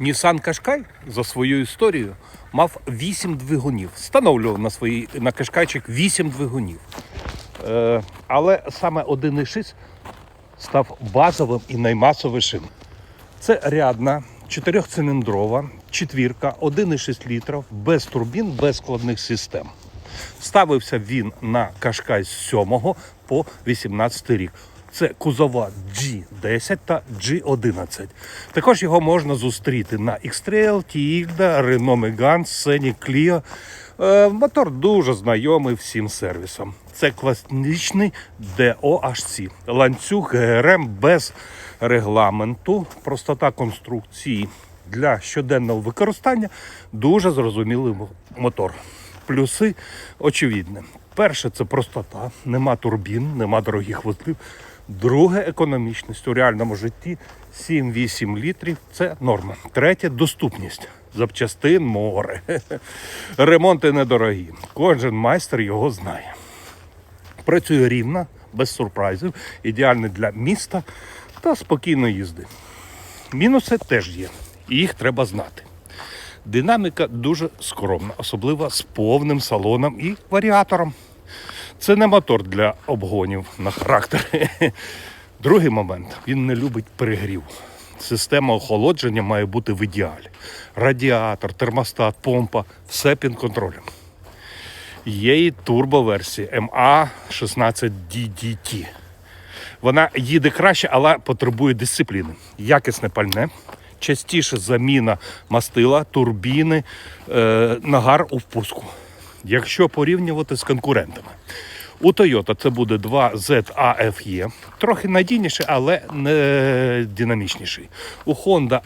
Nissan Qashqai за свою історію мав 8 двигунів. Встановлював на свій на Qashqaiчик 8 двигунів. Е, але саме 1.6 став базовим і наймасовішим. Це рядна, чотирьохциліндрова, четвірка, 1,6 літрів, без турбін, без складних систем. Ставився він на Кашкай з 7 по 18 рік. Це кузова G10 та G11. Також його можна зустріти на X-Trail, Tiigda, Renault Megane, Scenic Clio. Е, Мотор дуже знайомий всім сервісам. Це класичний DOHC. Ланцюг ГРМ без регламенту, простота конструкції для щоденного використання. Дуже зрозумілий мотор. Плюси очевидні. Перше це простота, нема турбін, нема дорогих вузлів. Друге економічність у реальному житті 7-8 літрів це норма. Третє доступність. Запчастин море. Ремонти недорогі. Кожен майстер його знає. Працює рівно, без сюрпризів, ідеальний для міста та спокійної їзди. Мінуси теж є, і їх треба знати. Динаміка дуже скромна, особливо з повним салоном і варіатором. Це не мотор для обгонів на характер. Другий момент він не любить перегрів. Система охолодження має бути в ідеалі. Радіатор, термостат, помпа все під контролем. Є і турбоверсія MA16DDT. Вона їде краще, але потребує дисципліни. Якісне пальне, частіше заміна мастила, турбіни, е, нагар у впуску. Якщо порівнювати з конкурентами. У Toyota це буде 2 ZAFE, трохи надійніший, але не динамічніший. У Honda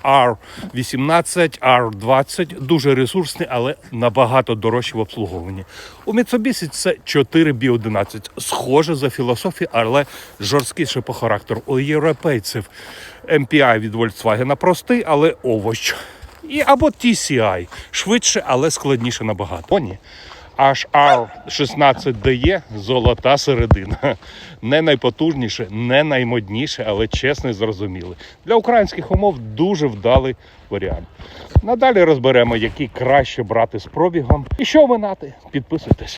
R18, R20 дуже ресурсний, але набагато дорожчий в обслуговуванні. У Mitsubishi це 4B11, схоже за філософією, але жорсткіше по характеру. У європейців MPI від Volkswagen простий, але овощ. І або TCI, швидше, але складніше набагато. HR16DE золота середина. Не найпотужніше, не наймодніше, але чесно і зрозуміле. Для українських умов дуже вдалий варіант. Надалі розберемо, які краще брати з пробігом. І що минати? Підписуйтесь.